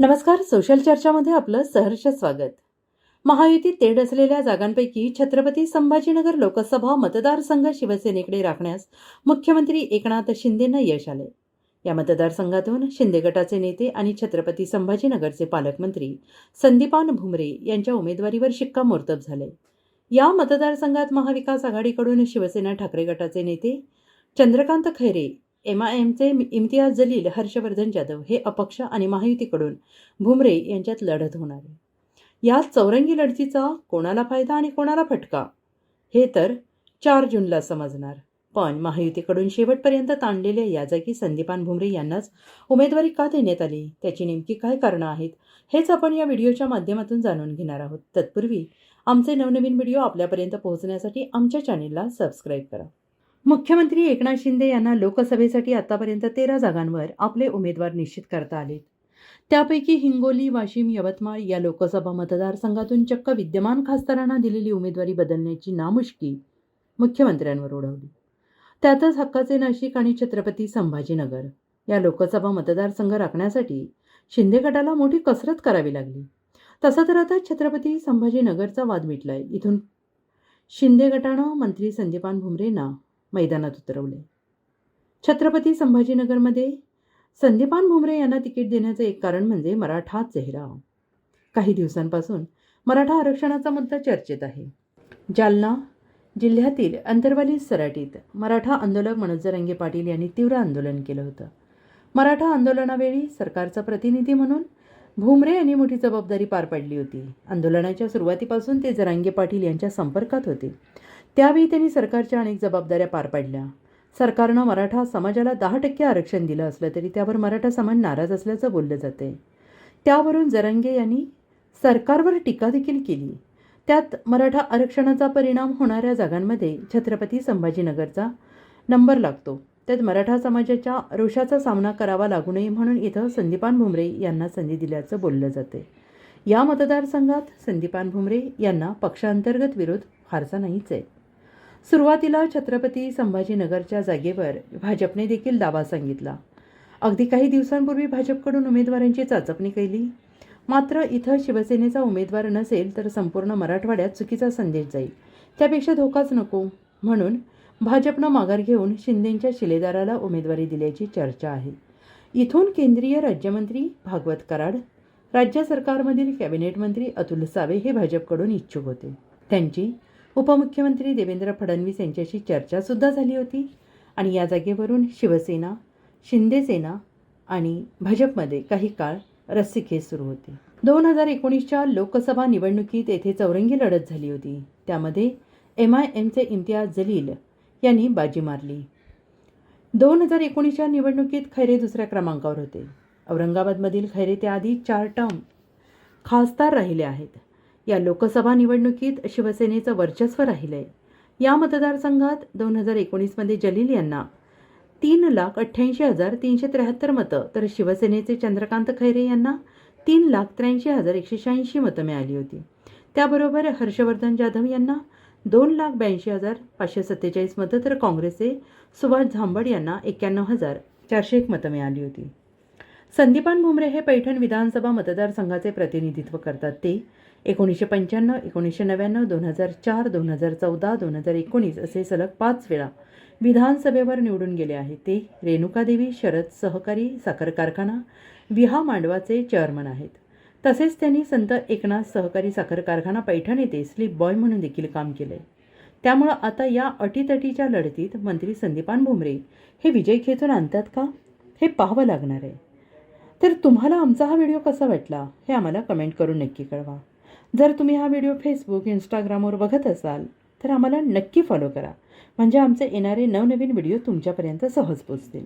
नमस्कार सोशल चर्चामध्ये आपलं सहर्ष स्वागत. महायुतीत तेढ असलेल्या जागांपैकी छत्रपती संभाजीनगर लोकसभा मतदारसंघ शिवसेनेकडे राखण्यास मुख्यमंत्री एकनाथ शिंदेंना यश आले. या मतदारसंघातून शिंदे गटाचे नेते आणि छत्रपती संभाजीनगरचे पालकमंत्री संदीपान भुमरे यांच्या उमेदवारीवर शिक्कामोर्तब झाले. या मतदारसंघात महाविकास आघाडीकडून शिवसेना ठाकरे गटाचे नेते चंद्रकांत खैरे एम आय एमचे इम्तियाज जलील हर्षवर्धन जाधव हे अपक्ष आणि महायुतीकडून भुमरे यांच्यात लढत होणार आहे. या चौरंगी लढतीचा कोणाला फायदा आणि कोणाला फटका? हे तर चार जूनला समजणार. पण महायुतीकडून शेवटपर्यंत ताणलेल्या या जागी संदीपान भुमरे यांनाच उमेदवारी का देण्यात आली? त्याची नेमकी काय कारणं आहेत? हेच आपण या व्हिडिओच्या माध्यमातून जाणून घेणार आहोत. तत्पूर्वी आमचे नवनवीन व्हिडिओ आपल्यापर्यंत पोहोचण्यासाठी आमच्या चॅनेलला सबस्क्राईब करा. मुख्यमंत्री एकनाथ शिंदे यांना लोकसभेसाठी आतापर्यंत तेरा जागांवर आपले उमेदवार निश्चित करता आलेत. त्यापैकी हिंगोली वाशिम यवतमाळ या लोकसभा मतदारसंघातून चक्क विद्यमान खासदारांना दिलेली उमेदवारी बदलण्याची नामुष्की मुख्यमंत्र्यांवर उडवली त्यातच हक्काचे नाशिक आणि छत्रपती संभाजीनगर या लोकसभा मतदारसंघ राखण्यासाठी शिंदे गटाला मोठी कसरत करावी लागली. तसं तर आता छत्रपती संभाजीनगरचा वाद मिटलाय. इथून शिंदे गटानं मंत्री संदीपान भुमरेंना मैदानात उतरवले. छत्रपती संभाजीनगरमध्ये संदीपान भुमरे यांना तिकीट देण्याचं एक कारण म्हणजे मराठा चेहरा. काही दिवसांपासून मराठा आरक्षणाचा मुद्दा चर्चेत आहे. जालना जिल्ह्यातील अंतरवाली सराटीत मराठा आंदोलक मनोज जरांगे पाटील यांनी तीव्र आंदोलन केलं होतं. मराठा आंदोलनावेळी सरकारचा प्रतिनिधी म्हणून भुमरे यांनी मोठी जबाबदारी पार पाडली होती. आंदोलनाच्या सुरुवातीपासून ते जरांगे पाटील यांच्या संपर्कात होते. त्यावेळी त्यांनी सरकारच्या अनेक जबाबदाऱ्या पार पाडल्या. सरकारनं मराठा समाजाला दहा टक्के आरक्षण दिलं असलं तरी त्यावर मराठा समाज नाराज असल्याचं बोललं जाते त्यावरून जरंगे यांनी सरकारवर टीका देखील केली. त्यात मराठा आरक्षणाचा परिणाम होणाऱ्या जागांमध्ये छत्रपती संभाजीनगरचा नंबर लागतो. त्यात मराठा समाजाच्या रोषाचा सामना करावा लागू नये म्हणून इथं संदीपान भुमरे यांना संधी दिल्याचं बोललं जाते या मतदारसंघात संदीपान भुमरे यांना पक्षांतर्गत विरोध फारसा नाहीच आहे. सुरुवातीला छत्रपती संभाजीनगरच्या जागेवर भाजपने देखील दावा सांगितला. अगदी काही दिवसांपूर्वी भाजपकडून उमेदवारांची चाचपणी केली. मात्र इथं शिवसेनेचा उमेदवार नसेल तर संपूर्ण मराठवाड्यात चुकीचा संदेश जाईल. त्यापेक्षा धोकाच नको. म्हणून भाजपनं माघार घेऊन शिंदेंच्या शिलेदाराला उमेदवारी दिल्याची चर्चा आहे. इथून केंद्रीय राज्यमंत्री भागवत कराड राज्य सरकारमधील कॅबिनेट मंत्री अतुल सावे हे भाजपकडून इच्छुक होते. त्यांची उपमुख्यमंत्री देवेंद्र फडणवीस यांच्याशी चर्चासुद्धा झाली होती. आणि या जागेवरून शिवसेना शिंदेसेना आणि भाजपमध्ये काही काळ रस्सीखेच सुरू होती. दोन हजार एकोणीसच्या लोकसभा निवडणुकीत येथे चौरंगी लढत झाली होती. त्यामध्ये एम आय एमचे इम्तियाज जलील यांनी बाजी मारली. दोन हजार एकोणीसच्या निवडणुकीत खैरे दुसऱ्या क्रमांकावर होते. औरंगाबादमधील खैरे त्याआधी चार टर्म खासदार राहिले आहेत. या लोकसभा निवडणुकीत शिवसेनेचं वर्चस्व राहिलं आहे या मतदारसंघात दोन हजार एकोणीसमध्ये जलील यांना तीन लाख अठ्ठ्याऐंशी हजार तीनशे त्र्याहत्तर मतं तर शिवसेनेचे चंद्रकांत खैरे यांना तीन लाख त्र्याऐंशी हजार एकशे शहाऐंशी मतं मिळाली होती. त्याबरोबर हर्षवर्धन जाधव यांना दोन लाख ब्याऐंशी हजार पाचशे सत्तेचाळीस मतं तर काँग्रेसचे सुभाष झांबड यांना एक्क्याण्णव हजार चारशे एक मतं मिळाली होती. संदीपान भुमरे हे पैठण विधानसभा मतदारसंघाचे प्रतिनिधित्व करतात. ते एकोणीसशे पंच्याण्णव एकोणीसशे नव्याण्णव दोन हजार चार दोन हजार चौदा दोन हजार एकोणीस असे सलग पाच वेळा विधानसभेवर निवडून गेले आहे ते रेणुकादेवी शरद सहकारी साखर कारखाना विहा मांडवाचे चेअरमन आहेत. तसेच त्यांनी संत एकनाथ सहकारी साखर कारखाना पैठण येथे स्लीप बॉय म्हणून देखील काम केले. त्यामुळं आता या अटीतटीच्या लढतीत मंत्री संदीपान भुमरे हे विजय खेचून आणतात का? हे पाहावं लागणार आहे. तर तुम्हाला आमचा हा व्हिडिओ कसा वाटला हे आम्हाला कमेंट करून नक्की कळवा. जर तुम्ही हा व्हिडिओ फेसबुक इंस्टाग्रामवर बघत असाल तर आम्हाला नक्की फॉलो करा. म्हणजे आमचे येणारे नवनवीन व्हिडिओ तुमच्यापर्यंत सहज पोचतील.